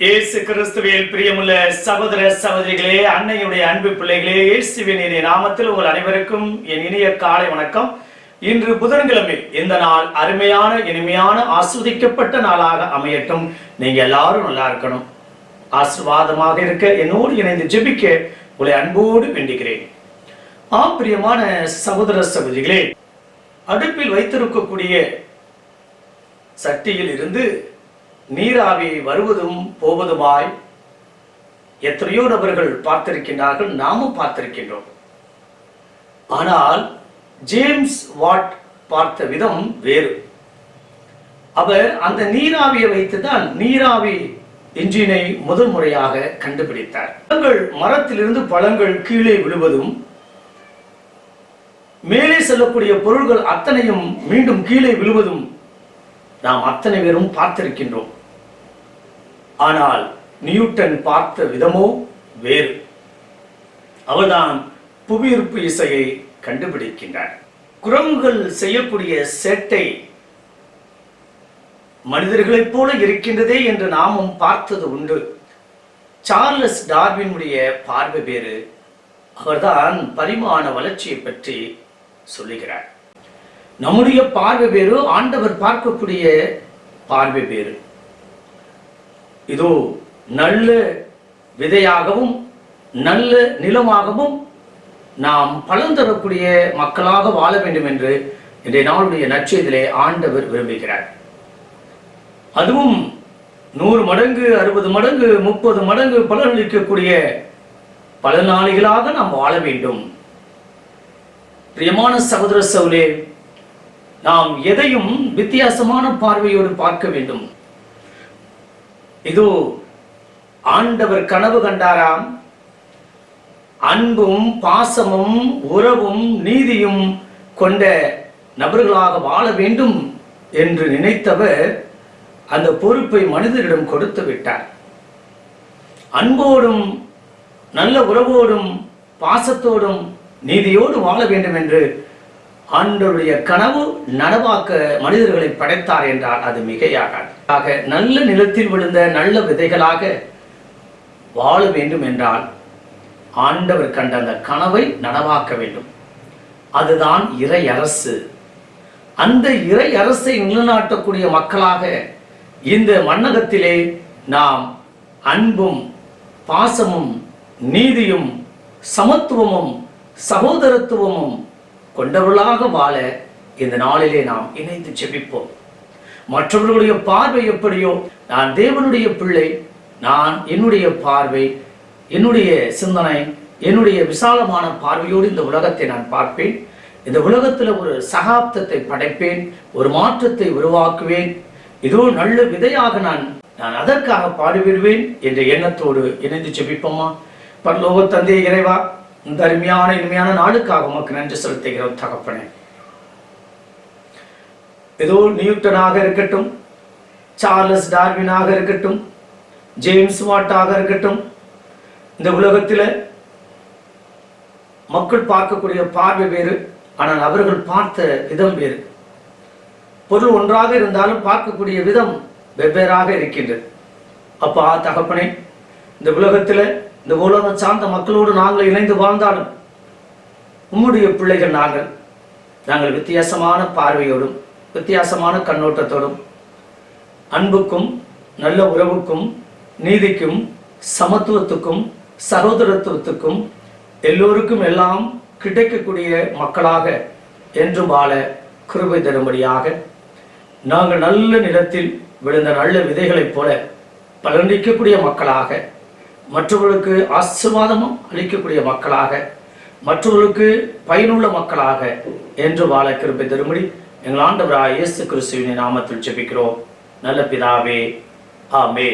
இயேசு கிறிஸ்துவில் பிரியமுள்ள சகோதர சகோதரிகளே அன்னையுடைய அன்பு பிள்ளைகளே இயேசுவின் இனிய நாமத்தில் உங்கள் அனைவருக்கும் என் இனிய காலை வணக்கம். இன்று புதன்கிழமை இந்த நாள் அருமையான இனிமையான ஆஸ்வதிக்கப்பட்ட நாளாக அமையட்டும். நீங்க எல்லாரும் நல்லா இருக்கணும். ஆசிர்வாதமாக இருக்க என்னோடு இணைந்து ஜெபிக்க உங்களை அன்போடு வேண்டுகிறேன் ஆம் பிரியமான சகோதர சகோதரிகளே அடுப்பில் வைத்திருக்கக்கூடிய சட்டியில் இருந்து நீராவி வருவதும் போவதுமாய் எத்தனையோ நபர்கள் பார்த்திருக்கின்றார்கள் நாமும் பார்த்திருக்கின்றோம். ஆனால் ஜேம்ஸ் வாட் பார்த்த விதம் வேறு. அவர் அந்த நீராவியை வைத்துதான் நீராவி என்ஜினை முதல் முறையாக கண்டுபிடித்தார். பழங்கள் மரத்திலிருந்து பழங்கள் கீழே விழுவதும் மேலே செல்லக்கூடிய பொருள்கள் அத்தனையும் மீண்டும் கீழே விழுவதும் நாம் அத்தனை பேரும் பார்த்திருக்கின்றோம். ஆனால் நியூட்டன் பார்த்த விதமோ வேறு. அவர்தான் புவியீர்ப்பு இசையை கண்டுபிடிக்கின்றார். குரங்குகள் செய்யக்கூடிய சேட்டை மனிதர்களைப் போல இருக்கின்றதே என்று நாமும் பார்த்தது உண்டு. சார்லஸ் டார்வினுடைய பார்வை வேறு. அவர்தான் பரிமாண வளர்ச்சியை பற்றி சொல்லுகிறார். நம்முடைய பார்வை வேறு ஆண்டவர் பார்க்கக்கூடிய பார்வை வேறு. இதோ நல்ல விதையாகவும் நல்ல நிலமாகவும் நாம் பலன் தரக்கூடிய மக்களாக வாழ வேண்டும் என்று இன்றைய நாளுடைய நற்செய்திலே ஆண்டவர் விரும்புகிறார். அதுவும் நூறு மடங்கு அறுபது மடங்கு முப்பது மடங்கு பலனளிக்கக்கூடிய பலனாளிகளாக நாம் வாழ வேண்டும். பிரியமான சகோதர சவுலே நாம் எதையும் வித்தியாசமான பார்வையோடு பார்க்க வேண்டும். இதோ ஆண்டவர் கனவு கண்டாராம். அன்பும் பாசமும் உறவும் நீதியும் கொண்ட நபர்களாக வாழ வேண்டும் என்று நினைத்தவர் அந்த பொறுப்பை மனிதரிடம் கொடுத்து விட்டார். அன்போடும் நல்ல உறவோடும் பாசத்தோடும் நீதியோடு வாழ வேண்டும் என்று ஆண்டருடைய கனவு நனவாக்க மனிதர்களை படைத்தார் என்றால் அது மிகையாகாது. ஆக நல்ல நிலத்தில் விழுந்த நல்ல விதைகளாக வாழ வேண்டும் என்றால் ஆண்டவர் கண்ட அந்த கனவை நனவாக்க வேண்டும். அதுதான் இறை அரசு. அந்த இறை அரசை நிலைநாட்டக்கூடிய மக்களாக இந்த மன்னகத்திலே நாம் அன்பும் பாசமும் நீதியும் சமத்துவமும் சகோதரத்துவமும் கொண்டவர்களாக வாழ இந்த நாளிலே நாம் இணைந்து செபிப்போம் மற்றவர்களுடைய பார்வை எப்படியோ நான் தேவனுடைய பிள்ளை நான் என்னுடைய பார்வை என்னுடைய சிந்தனை என்னுடைய விசாலமான பார்வையோடு இந்த உலகத்தை நான் பார்ப்பேன். இந்த உலகத்தில் ஒரு சகாப்தத்தை படைப்பேன் ஒரு மாற்றத்தை உருவாக்குவேன். இதோ நல்ல விதையாக நான் நான் அதற்காக பாடுபடுவேன் என்ற எண்ணத்தோடு இணைந்து செபிப்போமா பல்லோக தந்தை இறைவா இந்த அருமையான இனிமையான நாளுக்காக உமக்கு நன்றி செலுத்துகிறோம் தகப்பனே. ஏதோ நியூட்டனாக இருக்கட்டும் சார்லஸ் டார்வினாக இருக்கட்டும் ஜேம்ஸ் வாட்டாக இருக்கட்டும் இந்த உலகத்தில் மக்கள் பார்க்கக்கூடிய பார்வை வேறு ஆனால் அவர்கள் பார்த்த விதம் வேறு. பொருள் ஒன்றாக இருந்தாலும் பார்க்கக்கூடிய விதம் வெவ்வேறாக இருக்கின்றது. அப்பா தகப்பனே இந்த உலகத்தில் இந்த உலகம் சார்ந்த மக்களோடு நாங்கள் இணைந்து வாழ்ந்தாலும் உம்முடைய பிள்ளைகள் நாங்கள். நாங்கள் வித்தியாசமான பார்வையோடும் வித்தியாசமான கண்ணோட்டத்தோடும் அன்புக்கும் நல்ல உறவுக்கும் நீதிக்கும் சமத்துவத்துக்கும் சகோதரத்துவத்துக்கும் எல்லோருக்கும் எல்லாம் கிடைக்கக்கூடிய மக்களாக என்று வாழ கிருபை தரும்படியாக நாங்கள் நல்ல நிலத்தில் விழுந்த நல்ல விதைகளைப் போல பலனிக்கக்கூடிய மக்களாக மற்றவர்களுக்கு ஆசிர்வாதமும் அளிக்கக்கூடிய மக்களாக மற்றவர்களுக்கு பயனுள்ள மக்களாக என்று வாழ கிருப்பை தரும்படி எங்கள் ஆண்டவராய் இயேசு கிறிஸ்துவின் நாமத்தில் ஜெபிக்கிறோம். நல்ல பிதாவே ஆமே